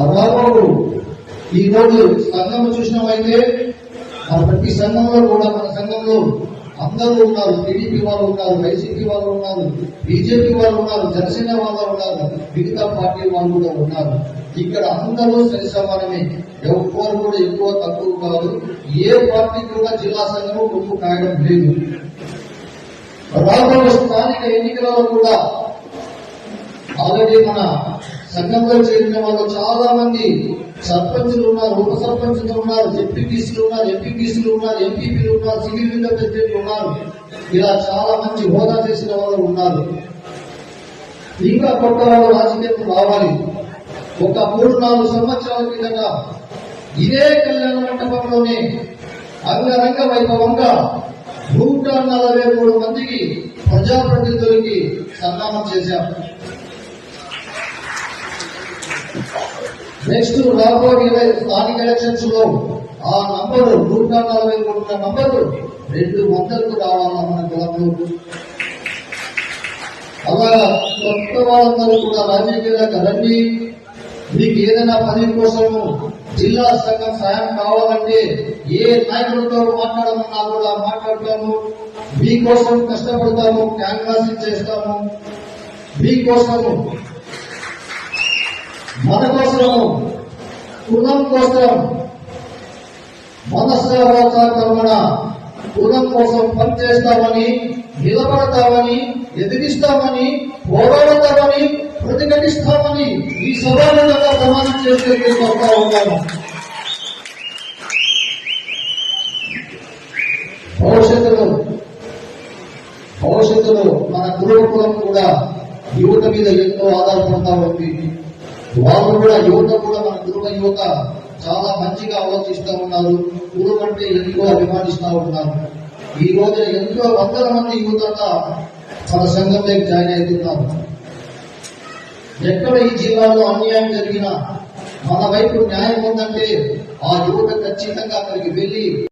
అబాబు ఈరోజు సంఘం చూసినమైతే ప్రతి సంఘంలో కూడా మన సంఘంలో అందరూ ఉన్నారు టీడీపీ వాళ్ళు ఉన్నారు వైసీపీ వాళ్ళు ఉన్నారు బీజేపీ వాళ్ళు ఉన్నారు జనసేన వాళ్ళు ఉన్నారు మిగతా పార్టీ వాళ్ళు కూడా ఉన్నారు. ఇక్కడ అందరూ సరి సమానమే ఎవరు కూడా ఎక్కువ తక్కువ కాదు. ఏ పార్టీ కూడా జిల్లా సంఘం ముందు కాయడం లేదు. రాబోయే స్థానిక ఎన్నికలలో కూడా ఆల్రెడీ మన సంఘంలో చేరిన వాళ్ళు చాలా మంది సర్పంచులు ఉన్నారు ఉప సర్పంచులు ఉన్నారు జెడ్పీటీసీలు ఉన్నారు ఎంపీటీసీలు ఉన్నారు ఎంపీపీలు ఉన్నారు సివిల్ విండో ప్రెసిడెంట్లు ఉన్నారు. ఇలా చాలా మంచి హోదా చేసిన వాళ్ళు ఉన్నారు. ఇంకా కొత్త వాళ్ళు రాజకీయం రావాలి. ఒక మూడు నాలుగు సంవత్సరాల కిందట ఇదే కళ్యాణ మండపంలోనే అంగరంగ వైభవంగా నూట నలభై మూడు మందికి ప్రజాప్రతినిధులకి సన్మానం చేశాం. నెక్స్ట్ రాబోయే స్థానిక ఎలక్షన్స్లో ఆ నంబరు నూట నలభై మూడు నంబరు రెండు వందలకు రావాలా మన కులంలో అలా కొత్త వాళ్ళందరూ కూడా రాజకీయాలకు రండి. మీకు ఏదైనా పని కోసము జిల్లా సంఘం సాయం కావాలంటే ఏ నాయకులతో మాట్లాడమన్నా కూడా మాట్లాడతాము. మీకోసం కష్టపడతాము క్యాన్వాసింగ్ చేస్తాము. మీకోసము మన కోసము కులం కోసం మనస్సావాచ కర్మణ కులం కోసం పనిచేస్తామని నిలబడతామని ఎదిరిస్తామని పోరాడతామని ప్రతిఘటిస్తామని ఈ సభాముఖంగా ప్రమాణం చేసే చెప్తా ఉన్నాను. భవిష్యత్తులో భవిష్యత్తులో మన గురుకులం కూడా యువత మీద ఎంతో ఆధారపడతా ఉంది. వాళ్ళు కూడా యువత కూడా మన యువత యువత చాలా మంచిగా ఆలోచిస్తూ ఉన్నారు. గురువు అంటే ఎంతో అభిమానిస్తూ ఉన్నారు. ఈ రోజు ఎంతో వందల మంది యువత మన సంఘంలోకి జాయిన్ అవుతున్నారు. ఎక్కడ ఈ జిల్లాలో అన్యాయం జరిగినా మన వైపు న్యాయం ఉందంటే ఆ యువత ఖచ్చితంగా అక్కడికి వెళ్ళి